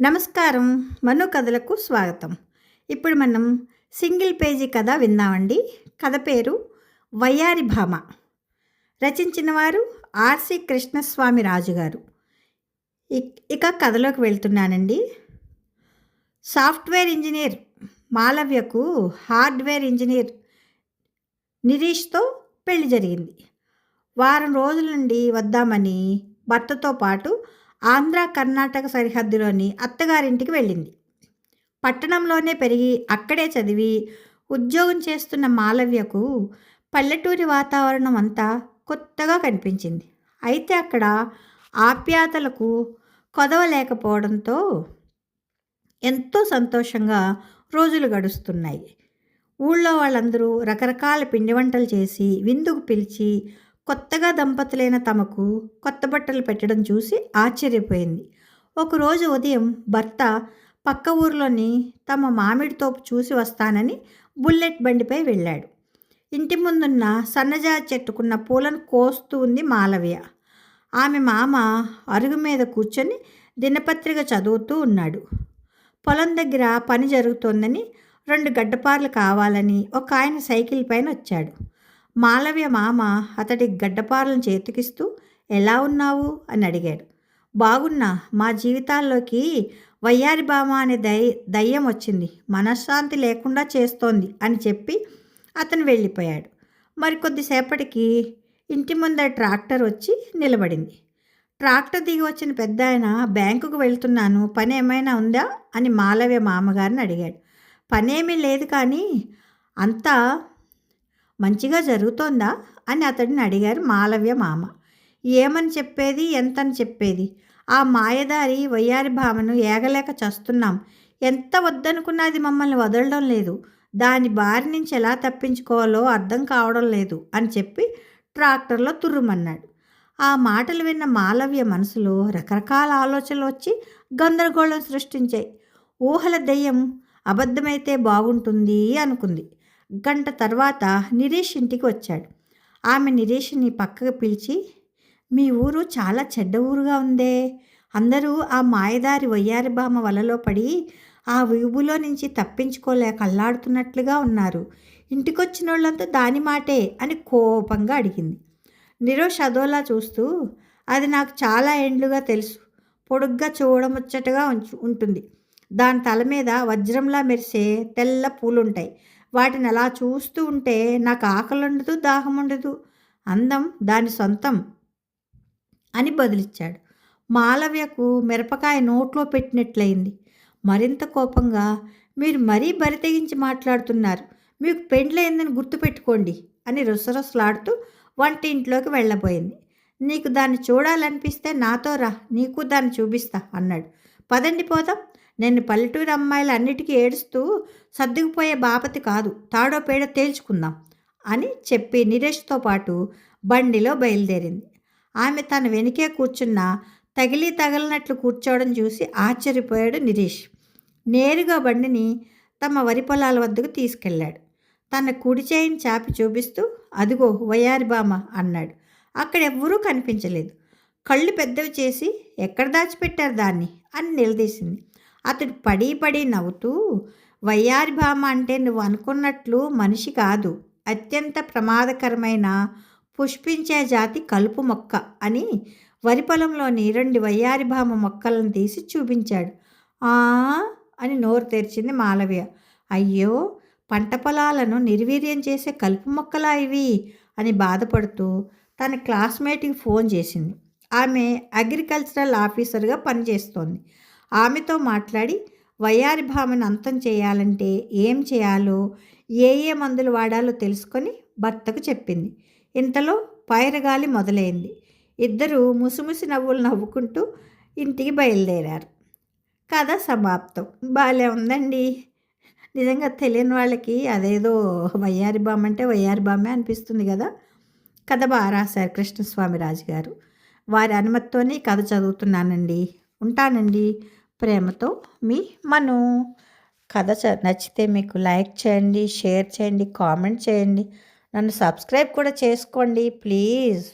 నమస్కారం. మను కథలకు స్వాగతం. ఇప్పుడు మనం సింగిల్ పేజీ కథ విందామండి. కథ పేరు వయ్యారి భామ. రచించిన వారు ఆర్సి కృష్ణస్వామి రాజు గారు ఇక్- ఇక కథలోకి వెళ్తున్నానండి. సాఫ్ట్వేర్ ఇంజనీర్ మాలవ్యకు హార్డ్వేర్ ఇంజనీర్ నిరీష్తో పెళ్ళి జరిగింది. వారం రోజుల నుండి వద్దామని భర్తతో పాటు ఆంధ్ర కర్ణాటక సరిహద్దులోని అత్తగారింటికి వెళ్ళింది. పట్టణంలోనే పెరిగి అక్కడే చదివి ఉద్యోగం చేస్తున్న మాలవ్యకు పల్లెటూరి వాతావరణం అంతా కొత్తగా కనిపించింది. అయితే అక్కడ ఆప్యాతలకు కొదవ లేకపోవడంతో ఎంతో సంతోషంగా రోజులు గడుస్తున్నాయి. ఊళ్ళో వాళ్ళందరూ రకరకాల పిండి వంటలు చేసి విందుకు పిలిచి కొత్తగా దంపతులైన తమకు కొత్త బట్టలు పెట్టడం చూసి ఆశ్చర్యపోయింది. ఒకరోజు ఉదయం భర్త పక్క ఊర్లోని తమ మామిడి తోపు చూసి వస్తానని బుల్లెట్ బండిపై వెళ్ళాడు. ఇంటి ముందున్న సన్నజాజి చెట్టుకున్న పూలను కోస్తూ ఉంది మాలవ్య. ఆమె మామ అరుగు మీద కూర్చొని దినపత్రిక చదువుతూ ఉన్నాడు. పొలం దగ్గర పని జరుగుతోందని రెండు గడ్డపార్లు కావాలని ఒక ఆయన సైకిల్ పైన వచ్చాడు. మాలవ్య మామ అతడి గడ్డపారలను చేతికిస్తూ ఎలా ఉన్నావు? అని అడిగాడు. బాగున్నా. మా జీవితాల్లోకి వయ్యారి బామ అనే దయ దయ్యం వచ్చింది. మనశ్శాంతి లేకుండా చేస్తోంది అని చెప్పి అతను వెళ్ళిపోయాడు. మరికొద్దిసేపటికి ఇంటి ముందర ట్రాక్టర్ వచ్చి నిలబడింది. ట్రాక్టర్ దిగి వచ్చిన పెద్ద ఆయన బ్యాంకుకు వెళ్తున్నాను. పని ఏమైనా ఉందా? అని మాలవ్య మామగారిని అడిగాడు. పనేమీ లేదు కానీ అంతా మంచిగా జరుగుతోందా? అని అతడిని అడిగారు మాలవ్య మామ. ఏమని చెప్పేది? ఎంతని చెప్పేది? ఆ మాయదారి వయ్యారి భామను ఏగలేక చస్తున్నాం. ఎంత వద్దనుకున్నది మమ్మల్ని వదలడం లేదు. దాని బారి నుంచి ఎలా తప్పించుకోవాలో అర్థం కావడం లేదు అని చెప్పి ట్రాక్టర్లో తుర్రుమన్నాడు. ఆ మాటలు విన్న మాలవ్య మనసులో రకరకాల ఆలోచనలు వచ్చి గందరగోళం సృష్టించాయి. ఊహల దెయ్యం అబద్ధమైతే బాగుంటుంది అనుకుంది. గంట తర్వాత నిరీష్ ఇంటికి వచ్చాడు. ఆమె నిరీష్ని పక్కకు పిలిచి మీ ఊరు చాలా చెడ్డ ఊరుగా ఉందే. అందరూ ఆ మాయదారి వయ్యారి బామ వలలో పడి ఆ విగుబులో నుంచి తప్పించుకోలేక అల్లాడుతున్నట్లుగా ఉన్నారు. ఇంటికొచ్చిన వాళ్ళంతా దాని మాటే అని కోపంగా అడిగింది. నిరోష్ అదోలా చూస్తూ అది నాకు చాలా ఏండ్లుగా తెలుసు. పొడుగ్గా చూడముచ్చటగా ఉంచు ఉంటుంది. దాని తల మీద వజ్రంలా మెరిసే తెల్ల పూలుంటాయి. వాటిని అలా చూస్తూ ఉంటే నాకు ఆకలి ఉండదు దాహం ఉండదు అందం దాని సొంతం అని బదులిచ్చాడు. మాలవ్యకు మిరపకాయ నోట్లో పెట్టినట్లయింది. మరింత కోపంగా మీరు మరీ బరి తెగించి మాట్లాడుతున్నారు. మీకు పెండ్లయిందని గుర్తుపెట్టుకోండి అని రుసరుసలాడుతూ వంటింట్లోకి వెళ్ళబోయింది. నీకు దాన్ని చూడాలనిపిస్తే నాతో రా నీకు దాన్ని చూపిస్తా అన్నాడు. పదండి పోదాం. నేను పల్లెటూరు అమ్మాయిలు అన్నిటికీ ఏడుస్తూ సర్దుకుపోయే బాపతి కాదు తాడో పేడ తేల్చుకుందాం అని చెప్పి నిరేష్తో పాటు బండిలో బయలుదేరింది. ఆమె తన వెనుకే కూర్చున్న తగిలి తగలనట్లు కూర్చోవడం చూసి ఆశ్చర్యపోయాడు నిరీష్. నేరుగా బండిని తమ వరి పొలాల వద్దకు తీసుకెళ్ళాడు. తన కుడి చేయిని చాపి చూపిస్తూ అదిగో వయారి బామ అన్నాడు. అక్కడ ఎవ్వరూ కనిపించలేదు. కళ్ళు పెద్దవి చేసి ఎక్కడ దాచిపెట్టారు దాన్ని అని నిలదీసింది. అతడు పడి పడి నవ్వుతూ వయ్యారి భామ అంటే నువ్వు అనుకున్నట్లు మనిషి కాదు. అత్యంత ప్రమాదకరమైన పుష్పించే జాతి కలుపు మొక్క అని వరి పొలంలోని రెండు వయ్యారి భామ మొక్కలను తీసి చూపించాడు. ఆ అని నోరు తెరిచింది మాలవ్య. అయ్యో పంట పొలాలను నిర్వీర్యం చేసే కలుపు మొక్కలా ఇవి అని బాధపడుతూ తన క్లాస్మేట్కి ఫోన్ చేసింది. ఆమె అగ్రికల్చరల్ ఆఫీసర్గా పనిచేస్తోంది. ఆమెతో మాట్లాడి వయ్యారి భామను అంతం చేయాలంటే ఏం చేయాలో ఏ ఏ మందులు వాడాలో తెలుసుకొని భర్తకు చెప్పింది. ఇంతలో పైరగాలి మొదలైంది. ఇద్దరు ముసిముసి నవ్వులు నవ్వుకుంటూ ఇంటికి బయలుదేరారు. కథ సమాప్తం. బాలే ఉందండి. నిజంగా తెలియని వాళ్ళకి అదేదో వయ్యారి బామ్మ అంటే వయ్యారి బామ్మే అనిపిస్తుంది కదా. కథ బాగా రాశారు కృష్ణస్వామి రాజు గారు వారి అనుమతితోనే కథ చదువుతున్నానండి. ఉంటానండి. ప్రేమతో మీ మను. కథ నచ్చితే మీకు లైక్ చేయండి షేర్ చేయండి కామెంట్ చేయండి. నన్ను సబ్స్క్రైబ్ కూడా చేసుకోండి ప్లీజ్.